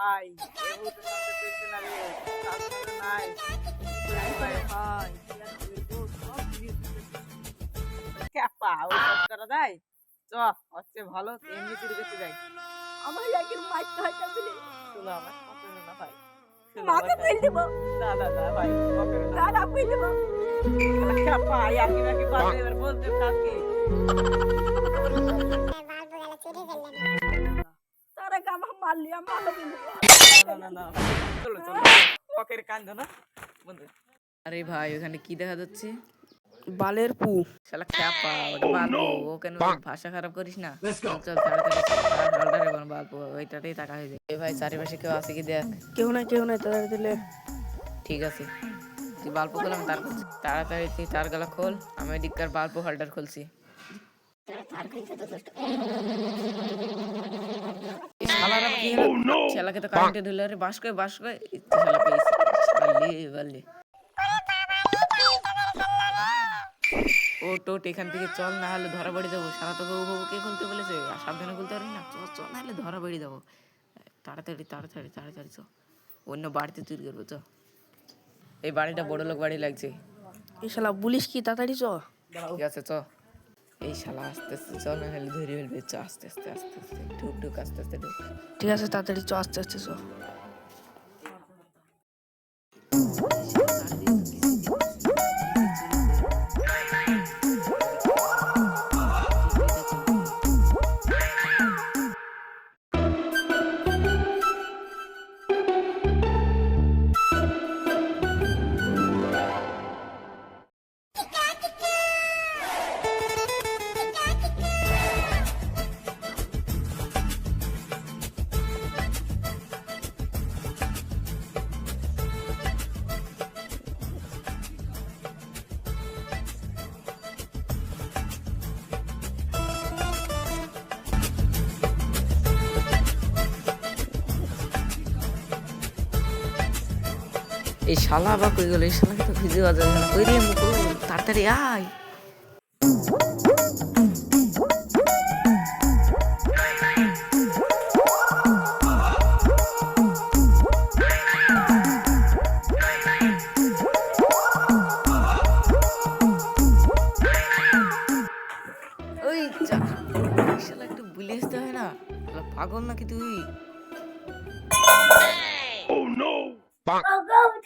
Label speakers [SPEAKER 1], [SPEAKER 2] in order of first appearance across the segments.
[SPEAKER 1] ভাই না নাই ভাই ক্যাপা ও সব করা দেয় চ হচ্ছে ভালো এমনি চুরি করতে যাই
[SPEAKER 2] আমার একদিন মারতে হয় তাহলে
[SPEAKER 1] চলো আমার হলো না ভাই।
[SPEAKER 2] মাকে ফেল দেবো।
[SPEAKER 1] না না না ভাই না।
[SPEAKER 2] দাদা ফেল দেবো।
[SPEAKER 1] ক্যাপা ইয়াকি নাকি বাজে এবার বলতে কাজ না না। না চলো চলো। পকের কান্দ না? বন্ধু।
[SPEAKER 3] আরে ভাই ওখানে কি দেখা যাচ্ছে?
[SPEAKER 2] বালের পু।
[SPEAKER 3] শালা খ্যাপা ওটা ও কেন ভাষা খারাপ করিস না? চল চল তাড়াতাড়ি ওইটাতেই টাকা হয়ে যায়। ভাই চারিপাশে কেউ আছে কি দেখ?
[SPEAKER 2] কেউ নাই কেউ নাই তাদের দিলে
[SPEAKER 3] ঠিক আছে। তুই বাল্প করলাম তার তাড়াতাড়ি তুই তার গলা খোল আমি দিককার বাল্প হোল্ডার খুলছি। শালারা কি হলো? শালাকে তো কারেন্টে ধরলে রে বাস করে বাস করে শালা পেয়েছি। বাল্লি বাল্লি ও টোট এখান থেকে চল না হলে ধরা বাড়ি যাব। সারা তোকে ও কে খুলতে বলেছে? আর সাবধানে খুলতে পারবি না? চল চল না হলে ধরা বাড়ি যাব। তাড়াতাড়ি তাড়াতাড়ি তাড়াতাড়ি চ অন্য বাড়িতে চুরি করব চ এই বাড়িটা বড় লোক বাড়ি লাগছে।
[SPEAKER 2] এই শালা বলিস কি? তাড়াতাড়ি চ।
[SPEAKER 3] ঠিক আছে চ। এই শালা আস্তে আস্তে চল না হলে ধরে ফেলবে, চ, আস্তে আস্তে আস্তে আস্তে, ঢুক ঢুক, আস্তে আস্তে, ঢুক।
[SPEAKER 2] ঠিক আছে, তাড়াতাড়ি চ, আস্তে আস্তে চ।
[SPEAKER 3] এই শালা বা কই গেল? এই শালাকে তো খুঁজে পাওয়া যাবে না। কই রে মুকু? তাড়াতাড়ি আয়। ওই যা। এই শালা একটু বুলিয়ে আসতে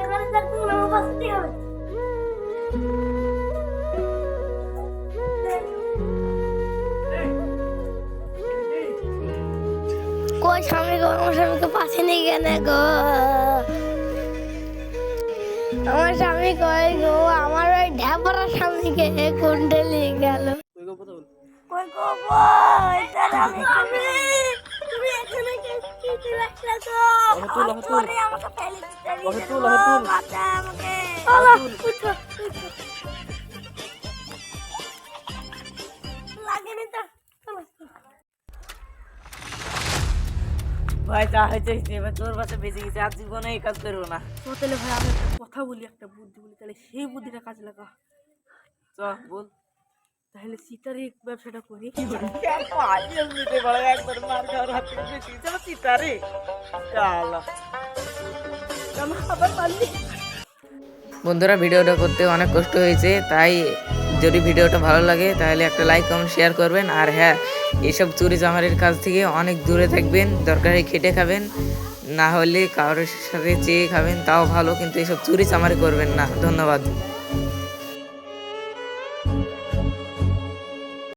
[SPEAKER 4] যেখানে থাকবে আমার বাঁচতেই হবে কই স্বামী গো আমার স্বামীকে পাশে নিয়ে গেলে গো। আমার স্বামী কই গো আমার ওই ঢ্যাপড়া স্বামীকে কোনটা নিয়ে গেল।
[SPEAKER 1] গো বল
[SPEAKER 4] কই গো বই তার আমি
[SPEAKER 1] ভাই যা হয়েছে এবার তোর বাসা বেঁচে গেছে আর জীবনে এই কাজ করব না।
[SPEAKER 2] তো তাহলে ভাই আমি একটা কথা বলি একটা বুদ্ধি বলি তাহলে সেই বুদ্ধিটা কাজে লাগা।
[SPEAKER 1] চ বল।
[SPEAKER 2] তাহলে ব্যবসাটা করি।
[SPEAKER 1] একবার মার খাওয়ার হাত থেকে বেশি
[SPEAKER 2] আবার পারলি
[SPEAKER 3] বন্ধুরা ভিডিওটা করতে অনেক কষ্ট হয়েছে তাই যদি ভিডিওটা ভালো লাগে তাহলে একটা লাইক কমেন্ট শেয়ার করবেন। আর হ্যাঁ এসব চুরি চামারির কাছ থেকে অনেক দূরে থাকবেন দরকারে খেটে খাবেন। না হলে কারোর সাথে চেয়ে খাবেন তাও ভালো কিন্তু এসব চুরি চামারি করবেন না। ধন্যবাদ।